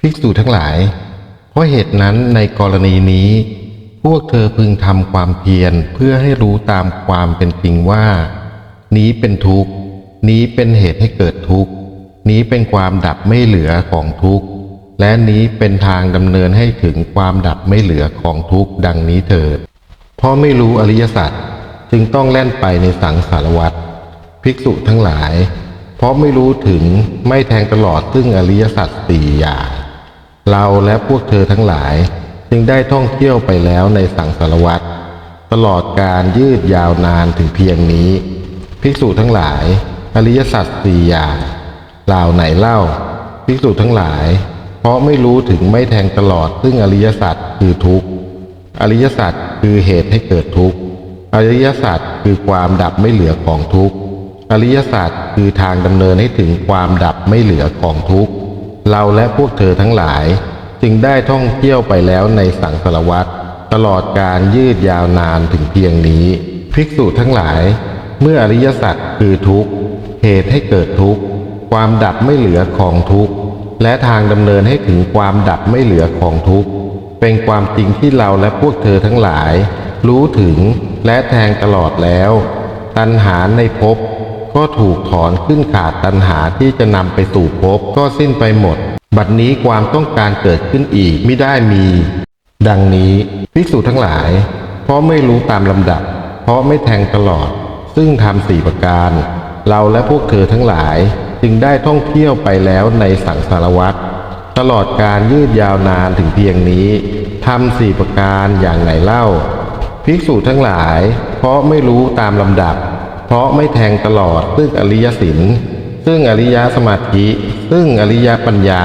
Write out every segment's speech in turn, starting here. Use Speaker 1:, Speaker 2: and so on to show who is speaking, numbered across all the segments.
Speaker 1: ภิกษุทั้งหลาย เพราะเหตุนั้นในกรณีนี้ พวกเธอพึงทำความเพียรเพื่อให้รู้ตามความเป็นจริงว่า นี้เป็นทุกข์ นี้เป็นเหตุให้เกิดทุกข์ นี้เป็นความดับไม่เหลือของทุกข์ และนี้เป็นทางดำเนินให้ถึงความดับไม่เหลือของทุกข์ดังนี้เถิด เพราะไม่รู้อริยสัจจึงต้องแล่นไปในสังสารวัฏภิกษุทั้งหลาย เพราะไม่รู้ถึงไม่แทงตลอดซึ่งอริยสัจสี่อย่าง เราและพวกเธอทั้งหลาย จึงได้ท่องเที่ยวไปแล้วในสังสารวัฏตลอดการยืดยาวนานถึงเพียงนี้ ภิกษุทั้งหลาย อริยสัจสี่อย่างเหล่าไหนเล่า ภิกษุทั้งหลาย เพราะไม่รู้ถึงไม่แทงตลอด ซึ่งอริยสัจคือทุกข์อริยสัจคือเหตุให้เกิดทุกข์อริยสัจคือความดับไม่เหลือของทุกข์อริยสัจคือทางดำเนินให้ถึงความดับไม่เหลือของทุกข์ เราและพวกเธอทั้งหลาย จึงได้ท่องเที่ยวไปแล้วในสังสารวัฏตลอดการยืดยาวนานถึงเพียงนี้ ภิกษุทั้งหลาย เมื่ออริยสัจคือทุกข์เหตุให้เกิดทุกข์ความดับไม่เหลือของทุกข์และทางดำเนินให้ถึงความดับไม่เหลือของทุกข์เป็นความจริงที่เราและพวกเธอทั้งหลาย รู้ถึงและแทงตลอดแล้ว ตัณหาในภพ ก็ถูกถอนขึ้นขาดตัณหาที่จะนำไปสู่ภพก็สิ้นไปหมด บัดนี้ความต้องการเกิดขึ้นอีกไม่ได้มี ดังนี้ภิกษุทั้งหลาย เพราะไม่รู้ตามลำดับ เพราะไม่แทงตลอด ซึ่งทำสี่ประการ เราและพวกเธอทั้งหลายจึงได้ท่องเที่ยวไปแล้วในสังสารวัฏตลอดการยืดยาวนานถึงเพียงนี้ทำสี่ประการอย่างไหนเล่า ภิกษุทั้งหลาย เพราะไม่รู้ตามลำดับ เพราะไม่แทงตลอดซึ่งอริยสินซึ่งอริยสมาธิ ซึ่งอริยปัญญา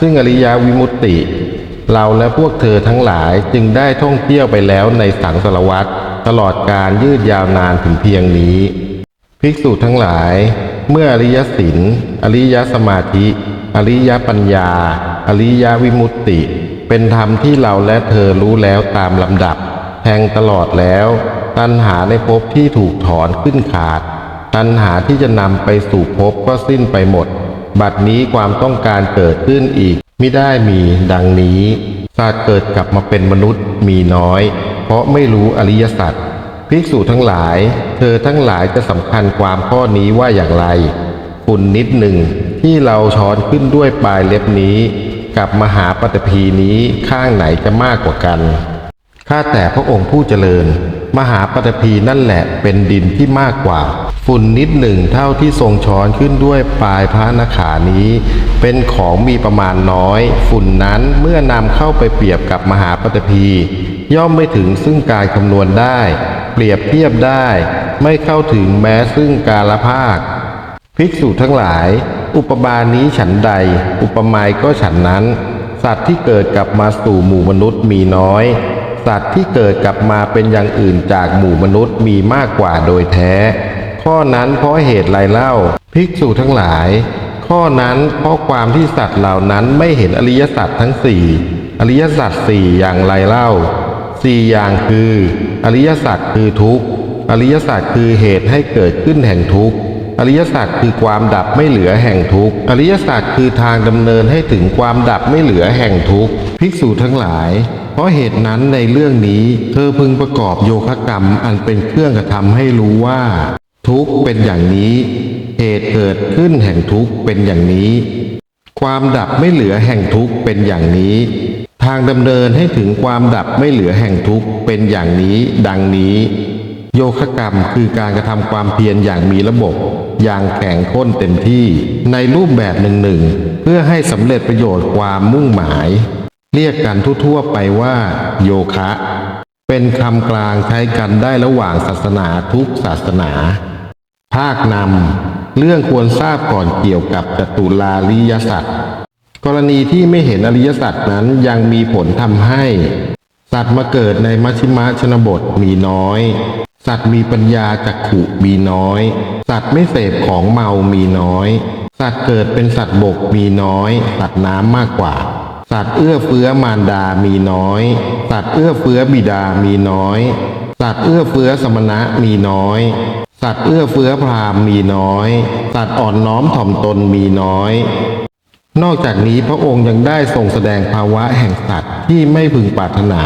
Speaker 1: ซึ่งอริยวิมุตติ เราและพวกเธอทั้งหลายจึงได้ท่องเที่ยวไปแล้วในสังสารวัฏตลอดการยืดยาวนานถึงเพียงนี้ ภิกษุทั้งหลาย เมื่ออริยสินอริยสมาธิ อริยปัญญา อริยวิมุตติ เป็นธรรมที่เราและเธอรู้แล้วตามลำดับ แทงตลอดแล้ว ตัณหาในภพที่ถูกถอนขึ้นขาด ตัณหาที่จะนำไปสู่ภพก็สิ้นไปหมด บัดนี้ความต้องการเกิดขึ้นอีกไม่ได้มีดังนี้ศาสตร์เกิดกลับมาเป็นมนุษย์มีน้อย เพราะไม่รู้อริยสัจภิกษุทั้งหลาย เธอทั้งหลายจะสำคัญความข้อนี้ว่าอย่างไรฝุ่นนิดหนึ่งที่เราช้อนขึ้นด้วยปลายเล็บนี้ กับมหาปฐพีนี้ข้างไหนจะมากกว่ากัน ข้าแต่พระองค์ผู้เจริญ มหาปฐพีนั่นแหละเป็นดินที่มากกว่า ฝุ่นนิดหนึ่งเท่าที่ทรงช้อนขึ้นด้วยปลายพระนขานี้ เป็นของมีประมาณน้อย ฝุ่นนั้นเมื่อนำเข้าไปเปรียบกับมหาปฐพี ย่อมไม่ถึงซึ่งการคำนวณได้ เปรียบเทียบได้ ไม่เข้าถึงแม้ซึ่งกาลภาค ภิกษุทั้งหลาย อุปมานี้ฉันใด อุปมาก็ฉันนั้น สัตว์ที่เกิดกลับมาสู่หมู่มนุษย์มีน้อย สัตว์ที่เกิดกลับมาเป็นอย่างอื่นจากหมู่มนุษย์มีมากกว่าโดยแท้ ข้อนั้นเพราะเหตุไรเล่า ภิกษุทั้งหลาย ข้อนั้นเพราะความที่สัตว์เหล่านั้นไม่เห็นอริยสัจทั้งสี่อริยสัจสี่อย่างไรเล่าสี่อย่างคือ อริยสัจคือทุกข์อริยสัจคือเหตุให้เกิดขึ้นแห่งทุกข์อริยสัจคือความดับไม่เหลือแห่งทุกข์อริยสัจคือทางดำเนินให้ถึงความดับไม่เหลือแห่งทุกข์ภิกษุทั้งหลาย เพราะเหตุนั้นในเรื่องนี้เธอพึงประกอบโยคะกรรมอันเป็นเครื่องกระทำให้รู้ว่า ทุกข์เป็นอย่างนี้ เหตุเกิดขึ้นแห่งทุกข์เป็นอย่างนี้ ความดับไม่เหลือแห่งทุกข์เป็นอย่างนี้ ทางดำเนินให้ถึงความดับไม่เหลือแห่งทุกข์เป็นอย่างนี้ ดังนี้ โยคะกรรมคือการกระทำความเพียรอย่างมีระบบอย่างแข็งข้นเต็มที่ในรูปแบบหนึ่งๆเพื่อให้สำเร็จประโยชน์ความมุ่งหมาย เรียกกันทั่วๆไปว่า โยคะ เป็นคำกลางใช้กันได้ระหว่างศาสนาทุกศาสนา ภาคนำเรื่องควรทราบก่อนเกี่ยวกับจตุลาริยสัตว์กรณีที่ไม่เห็นอริยสัจนั้นยังมีผลทำให้ สัตว์มาเกิดในมัชชิมะชนบทมีน้อย สัตว์มีปัญญาจักขุมีน้อย สัตว์ไม่เสพของเมามีน้อย สัตว์เกิดเป็นสัตว์บกมีน้อย สัตว์น้ำมากกว่า สัตว์เอื้อเฟื้อมารดามีน้อย สัตว์เอื้อเฟื้อบิดามีน้อย สัตว์เอื้อเฟื้อสมณะมีน้อย สัตว์เอื้อเฟื้อพราหมณ์มีน้อย สัตว์อ่อนน้อมถ่อมตนมีน้อย นอกจากนี้พระองค์ยังได้ทรงแสดงภาวะแห่งสัตว์ที่ไม่พึงปรารถนา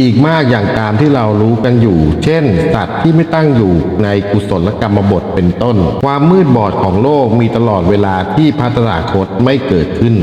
Speaker 1: อีกมากอย่างตามที่เรารู้กันอยู่ เช่น สัตว์ที่ไม่ตั้งอยู่ในกุศลกรรมบทเป็นต้น ความมืดบอดของโลกมีตลอดเวลาที่พระตถาคตไม่เกิดขึ้น